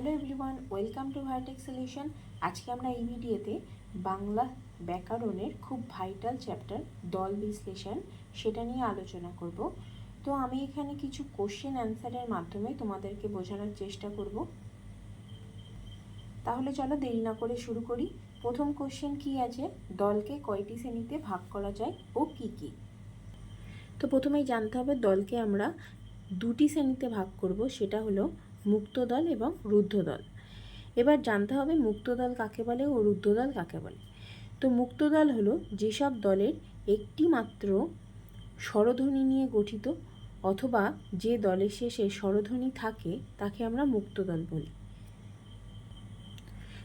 Hello everyone, welcome to Vitech solution. আজকে আমরা এই ভিডিওতে বাংলা ব্যাকরণের খুব ভাইটাল চ্যাপ্টার, দল বিশ্লেষণ সেটা নিয়ে আলোচনা করব। তো আমি এখানে কিছু কোশ্চেন অ্যান্সারের মাধ্যমে তোমাদেরকে বোঝানোর চেষ্টা করব। তাহলে চলো দেরি না করে শুরু করি। প্রথম কোশ্চেন কি আছে? দলকে কয়টি শ্রেণীতে ভাগ করা যায় ও কি কি? তো প্রথমেই জানতে হবে দলকে আমরা দুটি শ্রেণীতে ভাগ করব, সেটা হলো মুক্ত দল এবং রুদ্ধ দল এবার জানতে হবে মুক্ত দল কাকে বলে ও রুদ্ধ দল কাকে বলে। তো মুক্ত দল হলো যেসব দলের একটি মাত্র স্বরধ্বনি নিয়ে গঠিত অথবা যে দলের শেষে স্বরধ্বনি থাকে তাকে আমরা মুক্ত দল বলি।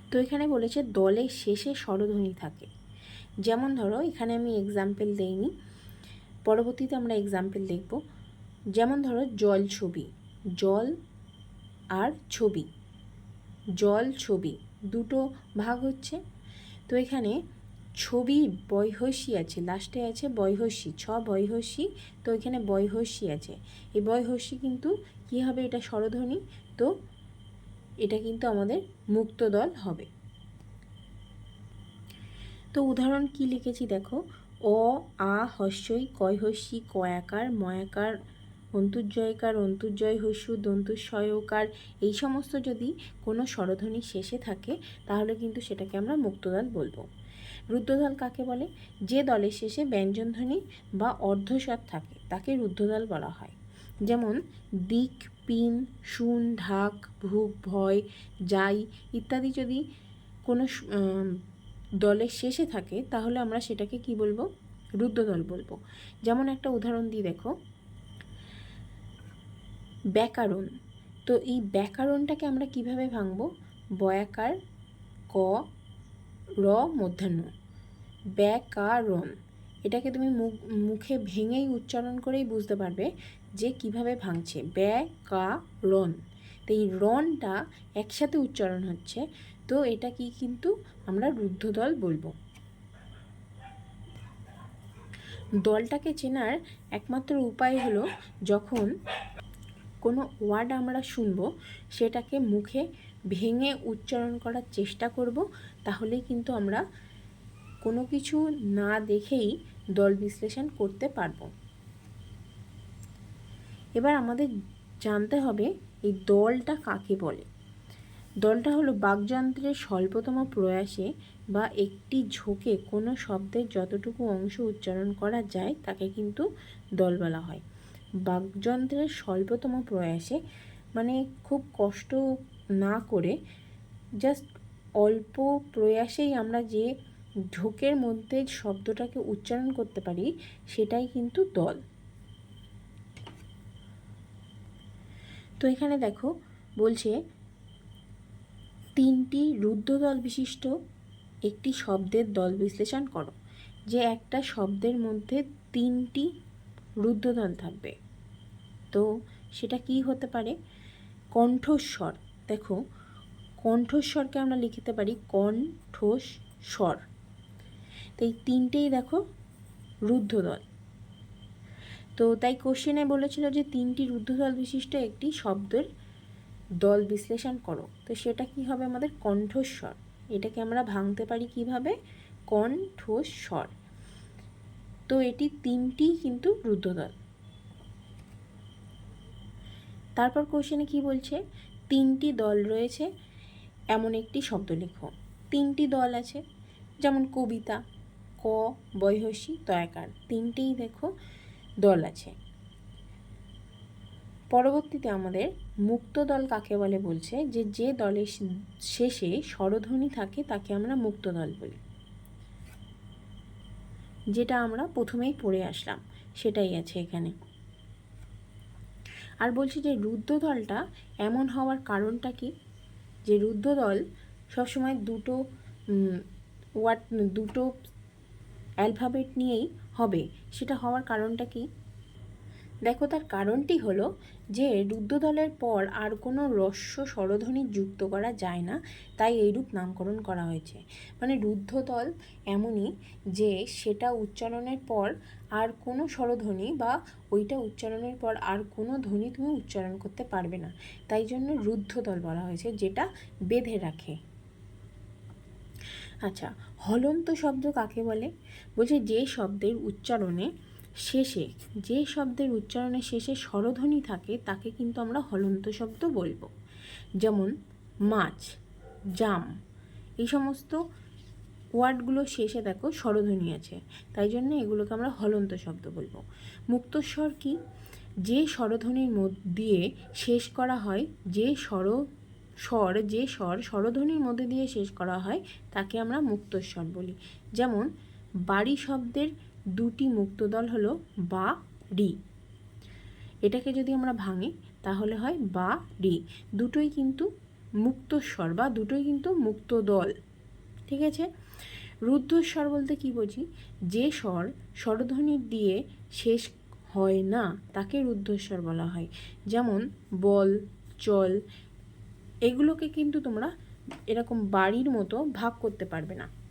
তো এখানে বলেছে দলের শেষে স্বরধ্বনি থাকে। যেমন ধরো এখানে আমি এক্সাম্পল দেইনি, পরবর্তীতে আমরা এক্সাম্পল দেখব। যেমন ধরো জল ছবি, জল আর ছবি। জল ছবি। দুটো ভাগ হচ্ছে। তো এখানে ছবি বৈহস্যি আছে লাস্টে আছে বৈহস্যি ছ বৈহস্যি তো এখানে বৈহস্যি আছে। এই বৈহস্যি কিন্তু কী হবে? এটা স্বরধ্বনি। তো এটা কিন্তু আমাদের মুক্ত দল হবে। তো উদাহরণ কি লিখেছি দেখো? অ, আ, হস্যই কয় হস্যি কয়াকার, ময়াকার অন্তুজয়কার অন্তুজয় হস্যু দন্তুস্বয়কার, এই সমস্ত যদি কোনো স্বরধ্বনি শেষে থাকে, তাহলে কিন্তু সেটাকে আমরা মুক্তদল বলব। রুদ্রদল কাকে বলে? যে দলের শেষে ব্যঞ্জনধ্বনি বা অর্ধস্বর থাকে, তাকে রুদ্ধদল বলা হয়। যেমন, দিক, পিন, শুন, ঢাক, ভুক, ভয়, যাই ইত্যাদি যদি কোনো দলের শেষে থাকে, তাহলে আমরা সেটাকে কি বলব? রুদ্রদল বলব। যেমন একটা উদাহরণ দিয়ে দেখো। ব্যাকরণ। তো এই ব্যাকরণটাকে আমরা কীভাবে ভাঙব? বয়াকার ক, র, মধ্যাহ্ন। ব্যাকারণ। এটাকে তুমি মুখ, মুখে ভেঙেই উচ্চারণ করেই বুঝতে পারবে যে কীভাবে ভাঙছে। ব্যাকারণ। তো এই রনটা একসাথে উচ্চারণ হচ্ছে। তো এটা কি কিন্তু আমরা রুদ্ধদল বলব। দলটাকে চেনার একমাত্র উপায় হলো যখন কোনো ওয়ার্ড আমরা শুনব, সেটাকে মুখে ভেঙে উচ্চারণ করার চেষ্টা করব, তাহলেই কিন্তু আমরা কোনো কিছু না দেখেই দল বিশ্লেষণ করতে পারব। এবার আমাদের জানতে হবে এই দলটা কাকে বলে? দলটা হলো বাকযন্ত্রের স্বল্পতম প্রয়াসে বা একটি ঝোঁকে কোনো শব্দের যতটুকু অংশ উচ্চারণ করা যায় তাকে কিন্তু দল বলা হয়। বাকযন্ত্রের স্বল্পতম প্রয়াসে মানে খুব কষ্ট না করে জাস্ট অল্প প্রয়াসেই আমরা যে ঢোকের মধ্যে শব্দটাকে উচ্চারণ করতে পারি, সেটাই কিন্তু দল। তো এখানে দেখো, বলছে, তিনটি রুদ্ধদল বিশিষ্ট, একটি শব্দের দল বিশ্লেষণ করো, যে একটা শব্দের মধ্যে তিনটি রুদ্ধদল থাকবে। তো সেটা কি হতে পারে? কণ্ঠস্বর। দেখো, কণ্ঠস্বরকে আমরা লিখতে পারি কণ্ঠস স্বর তো এই তিনটেই দেখো রুদ্ধদল। তো তাই কোশ্চেনে বলেছিল যে তিনটি রুদ্ধদল বিশিষ্ট একটি শব্দের দল বিশ্লেষণ করো। তো সেটা কি হবে আমাদের? কণ্ঠস্বর। এটাকে আমরা ভাঙতে পারি কীভাবে? কণ্ঠস্বর। তো এটি তিনটি কিন্তু রুদ্ধদল। তারপর কোশ্চেনে কি বলছে? তিনটি দল রয়েছে, এমন একটি শব্দ লেখো। তিনটি দল আছে, যেমন কবিতা, ক বৈহসী তয়াকার। তিনটেই দেখো দল আছে। পরবর্তীতে আমাদের মুক্ত দল কাকে বলে বলছে? যে যে দলের শেষে স্বরধ্বনি থাকে, তাকে আমরা মুক্ত দল বলি। যেটা আমরা প্রথমেই পড়ে আসলাম, সেটাই আছে এখানে। আর বলছি যে রুদ্ধদলটা এমন হওয়ার কারণটা কি? যে রুদ্ধদল সবসময় দুটো ওয়াট, দুটো অ্যালফাবেট নিয়েই হবে, সেটা হওয়ার কারণটা কি? দেখো তার কারণটি হলো যে রুদ্রদলের পর আর কোনো রস্য স্বরধ্বনি যুক্ত করা যায় না, তাই এইরূপ নামকরণ করা হয়েছে। মানে রুদ্ধদল এমনই যে সেটা উচ্চারণের পর আর কোনো স্বরধ্বনি বা ওইটা উচ্চারণের পর আর কোনো ধ্বনি তুমি উচ্চারণ করতে পারবে না। তাই জন্য রুদ্ধদল বলা হয়েছে, যেটা বেঁধে রাখে। আচ্ছা হলন্ত শব্দ কাকে বলে? বলছে যে শব্দের উচ্চারণে শেষে, যে শব্দের উচ্চারণের শেষে স্বরধ্বনি থাকে, তাকে কিন্তু আমরা হলন্ত শব্দ বলব। যেমন, মাছ, জাম, এই সমস্ত ওয়ার্ডগুলো শেষে দেখো স্বরধ্বনি আছে। তাই জন্য এগুলোকে আমরা হলন্ত শব্দ বলব। মুক্তস্বর কি? যে স্বরধ্বনির মধ্য দিয়ে শেষ করা হয়, যে স্বর স্বর, যে স্বর স্বরধ্বনির মধ্যে দিয়ে শেষ করা হয়, তাকে আমরা মুক্তস্বর বলি। যেমন, বাড়ি শব্দের দুটি মুক্তদল হলো বা, রি। এটাকে যদি আমরা ভাঙি, তাহলে হয় বা, রি। দুটোই কিন্তু মুক্তস্বর বা দুটোই কিন্তু মুক্ত দল। ঠিক আছে? রুদ্ধস্বর বলতে কি বুঝি? যে স্বর স্বরধ্বনি দিয়ে শেষ হয় না, তাকে রুদ্ধস্বর বলা হয়। যেমন, বল, চল, এগুলোকে কিন্তু তোমরা এরকম বাড়ির মতো ভাগ করতে পারবে না।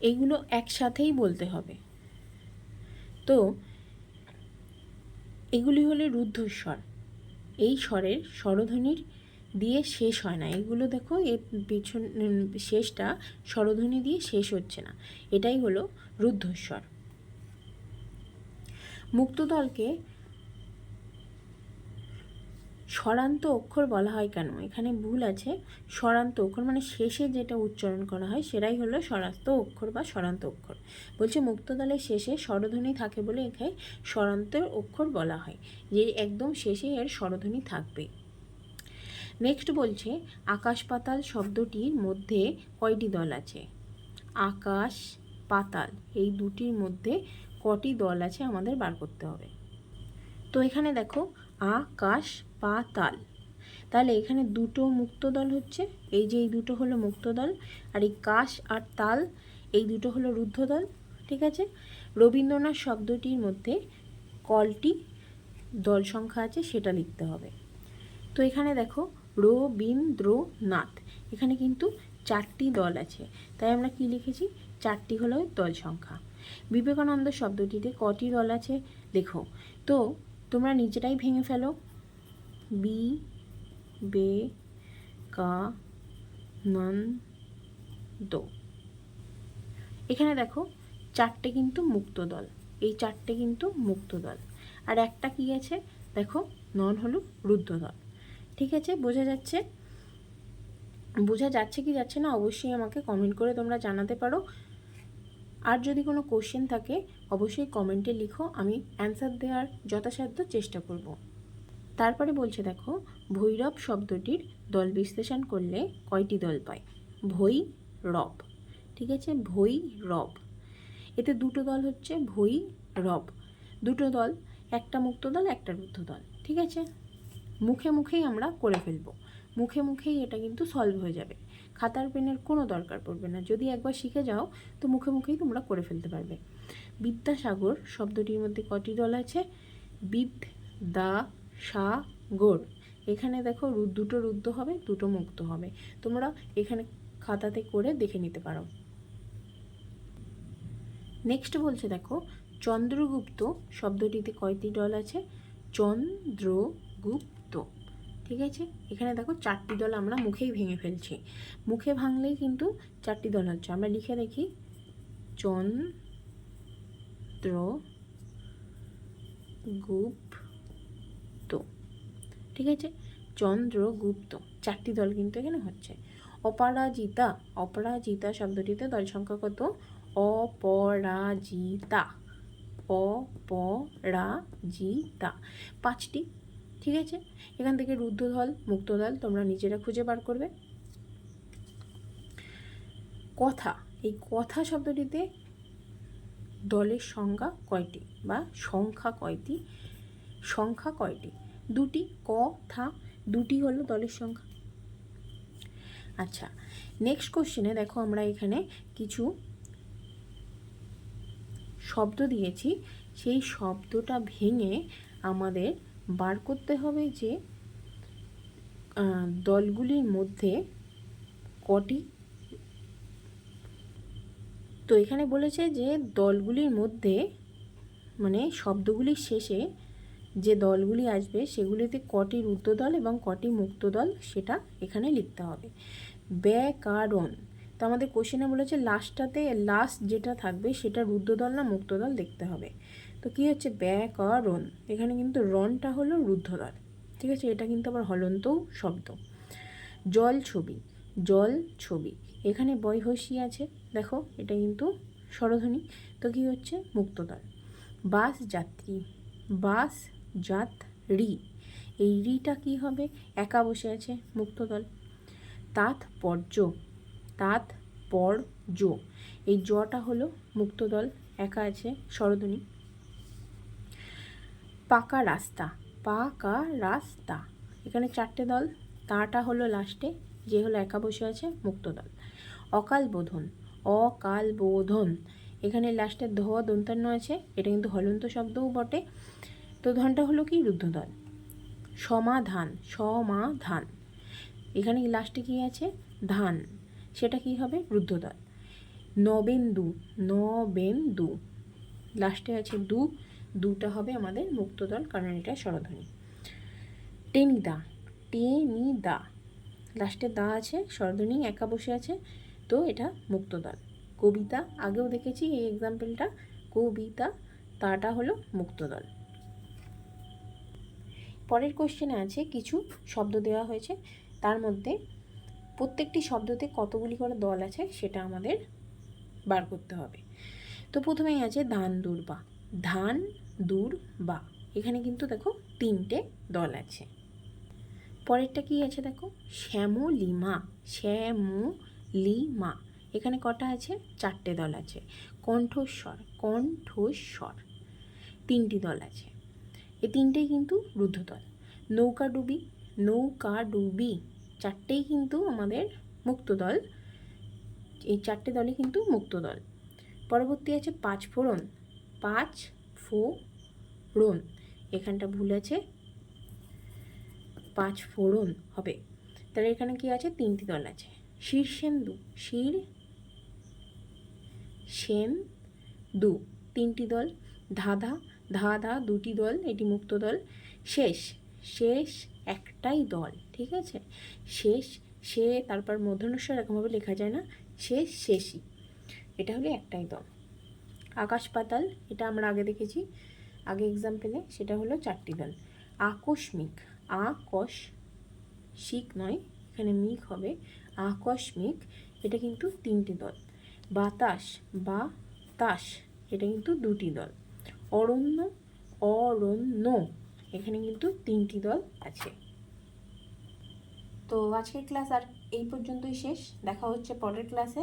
এগুলো একসাথেই বলতে হবে। তো, এগুলি হলো রুদ্ধস্বর এই স্বরের স্বরধ্বনির দিয়ে শেষ হয় না। এগুলো দেখো, এর পিছন শেষটা স্বরধ্বনি দিয়ে শেষ হচ্ছে না। এটাই হলো রুদ্ধস্বর মুক্তদলকে স্বরান্ত অক্ষর বলা হয় কেন? এখানে ভুল আছে। স্বরান্ত অক্ষর মানে শেষে যেটা উচ্চারণ করা হয় সেটাই হলো স্বরান্ত অক্ষর বা স্বরান্ত অক্ষর। বলছে মুক্তদলের শেষে স্বরধ্বনি থাকে বলে এখানে স্বরান্ত অক্ষর বলা হয়। যে একদম শেষে এর স্বরধ্বনি থাকবে। নেক্সট বলছে আকাশ পাতাল শব্দটির মধ্যে কয়টি দল আছে? আকাশ পাতাল, এই দুটির মধ্যে কটি দল আছে আমাদের বার করতে হবে। তো এখানে দেখো আকাশ পাতাল। তাহলে এখানে দুটো মুক্ত দল হচ্ছে, এই যে এই দুটো হলো মুক্ত দল, আর এই কাশ আর তাল, এই দুটো হলো রুদ্ধ দল, ঠিক আছে? রবীন্দ্রনাথ শব্দটির মধ্যে কলটি দল সংখ্যা আছে, সেটা লিখতে হবে। তো এখানে দেখো, রবীন্দ্রনাথ, এখানে কিন্তু চারটি দল আছে, তাই আমরা কি লিখেছি? চারটি হলো দল সংখ্যা। বিবেকানন্দ শব্দটিতে কটি দল আছে? লেখো তো তোমরা নিজেরাই ভেঙে ফেলো। বি, বে, কা, নন, দো। এখানে দেখো, চারটে কিন্তু মুক্ত দল। এই চারটে কিন্তু মুক্ত দল। আর একটা কি আছে? দেখো, নন হলো রুদ্ধ দল। ঠিক আছে? বোঝা যাচ্ছে? বোঝা যাচ্ছে কি যাচ্ছে না? অবশ্যই আমাকে কমেন্ট করে তোমরা জানাতে পারো। আর যদি কোনো কোশ্চেন থাকে, অবশ্যই কমেন্টে লিখো, আমি অ্যান্সার দেওয়ার যথাসাধ্য চেষ্টা করব। তারপরে বলছে দেখো, ভৈরব শব্দটির দল বিশ্লেষণ করলে কয়টি দল পায়? ভৈ রব ঠিক আছে? ভৈ রব এতে দুটো দল হচ্ছে ভৈ রব দুটো দল, একটা মুক্ত দল, একটা রুদ্ধ দল। ঠিক আছে? মুখে মুখেই আমরা করে ফেলব। মুখে মুখেই এটা কিন্তু সলভ হয়ে যাবে। খাতার পেনের কোনো দরকার পড়বে না। যদি একবার শিখে যাও, তো মুখে মুখেই তোমরা করে ফেলতে পারবে। বিদ্যাসাগর শব্দটির মধ্যে কটি দল আছে? বিদ, দা সাগর এখানে দেখো দুটো রুদ্ধ হবে, দুটো মুক্ত হবে। তোমরা এখানে খাতাতে করে দেখে নিতে পারো। নেক্সট বলছে দেখো, চন্দ্রগুপ্ত শব্দটিতে কয়টি দল আছে? চন্দ্রগুপ্ত ঠিক আছে? এখানে দেখো চারটি দল আমরা মুখেই ভেঙে ফেলছি। মুখে ভাঙলেই কিন্তু চারটি দল হচ্ছে। আমরা লিখে দেখি, চন্দ্র গুপ্ত। ঠিক আছে? চন্দ্রগুপ্ত চারটি দল কিন্তু এখানে হচ্ছে। অপরাজিতা। অপরাজিতা শব্দটিতে দল সংখ্যা কত? অপরাজিতা। অপরাজিতা। পাঁচটি ঠিক আছে? এখান থেকে রুদ্ধ দল মুক্ত তোমরা নিজেরা খুঁজে বার করবে। কথা, এই কথা শব্দটিতে দলের সংজ্ঞা কয়টি বা সংখ্যা কয়টি? সংখ্যা কয়টি? দুটি, ক, থা, দুটি হলো দলের সংখ্যা। আচ্ছা নেক্সট কোশ্চেনে দেখো আমরা এখানে কিছু শব্দ দিয়েছি। সেই শব্দটা ভেঙে আমাদের বার করতে হবে যে দলগুলির মধ্যে কটি? তো এখানে বলেছে যে, দলগুলির মধ্যে মানে শব্দগুলির শেষে যে দলগুলি আসবে, সেগুলিতে কটি রুদ্রদল এবং কটি মুক্তদল সেটা এখানে লিখতে হবে। ব্যাকরণ। তো আমাদের কোশ্চেনে বলেছে লাস্টটাতে লাস্ট যেটা থাকবে সেটা রুদ্রদল না মুক্তদল দেখতে হবে। তো কী হচ্ছে? ব্যাকরণ এখানে কিন্তু রনটা হলো রুদ্ধদল ঠিক আছে? এটা কিন্তু আবার হলন্তও শব্দ। জল ছবি। জল ছবি। এখানে বয়হসি আছে। দেখো, এটা কিন্তু স্বরধ্বনি। তো কী হচ্ছে? মুক্তদল বাস যাত্রী বাস যাত্রী এই রিটা কি হবে? একা বসে আছে মুক্তদল তাৎপর্য। তাৎপর্য। এই জটা হলো মুক্তদল একা আছে স্বরধ্বনি। পাকা রাস্তা পাকা রাস্তা। এখানে চারটে দল, তাটা হলো লাস্টে যে হলো একা বসে আছে মুক্তদল অকাল বোধন অকাল বোধন। এখানে লাস্টে ধ দন্তান্ন আছে, এটা কিন্তু হলন্ত শব্দও বটে। তো ধনটা হলো কি? রুদ্ধদল সমাধান সমাধান। এখানে লাস্টে কি আছে? ধান। সেটা কি হবে? রুদ্ধদল নবেন্দু নবেন্দু। লাস্টে আছে দু দুটা হবে আমাদের মুক্তদল কারণ এটা স্বরধ্বনি। টেনি দা টেনি দা লাস্টে দা আছে, স্বরধ্বনি, একা বসে আছে, তো এটা মুক্তদল কবিতা, আগেও দেখেছি এই এক্সাম্পলটা কবিতা, তাটা হলো মুক্তদল পরের কোশ্চেনে আছে, কিছু শব্দ দেওয়া হয়েছে, তার মধ্যে প্রত্যেকটি শব্দতে কতগুলি করে দল আছে, সেটা আমাদের বার করতে হবে। তো প্রথমেই আছে ধান দুর্বা। ধান দূর বা এখানে কিন্তু দেখো তিনটে দল আছে। পরেরটা কি আছে দেখো? শ্যামলিমা শ্যামলিমা। এখানে কটা আছে? চারটে দল আছে। কণ্ঠস্বর কণ্ঠস্বর। তিনটি দল আছে। এই তিনটেই কিন্তু রুদ্ধদল। নৌকা ডুবি নৌকা ডুবি। চারটেই কিন্তু আমাদের মুক্ত দল এই চারটে দলই কিন্তু মুক্ত দল পরবর্তী আছে পাঁচ ফোড়ন। পাঁচ ফোড়ন। এখানটা ভুল আছে। পাঁচ ফোড়ন হবে। তাহলে এখানে কি আছে? তিনটি দল আছে। শীর্ষেন্দু শীর সেন দু তিনটি দল। ধাঁধা ধাঁধা দুটি দল। এটি মুক্ত দল। শেষ। শেষ একটাই দল। ঠিক আছে? শেষ, সে, তারপর মধ্যনস্বর এরকমভাবে লেখা যায় না। শেষ, শেষই। এটা হলো একটাই দল। আকাশ পাতাল। এটা আমরা আগে দেখেছি। আগে এক্সাম্পলে সেটা হলো চারটি দল আকস্মিক আকস শিক নয়, এখানে মিক হবে। আকস্মিক, এটা কিন্তু তিনটি দল। বাতাস বা তাস এটা কিন্তু দুটি দল। অরণ্য অরণ্য, এখানে কিন্তু তিনটি দল আছে। তো আজকের ক্লাস আর এই পর্যন্তই শেষ। দেখা হচ্ছে পরের ক্লাসে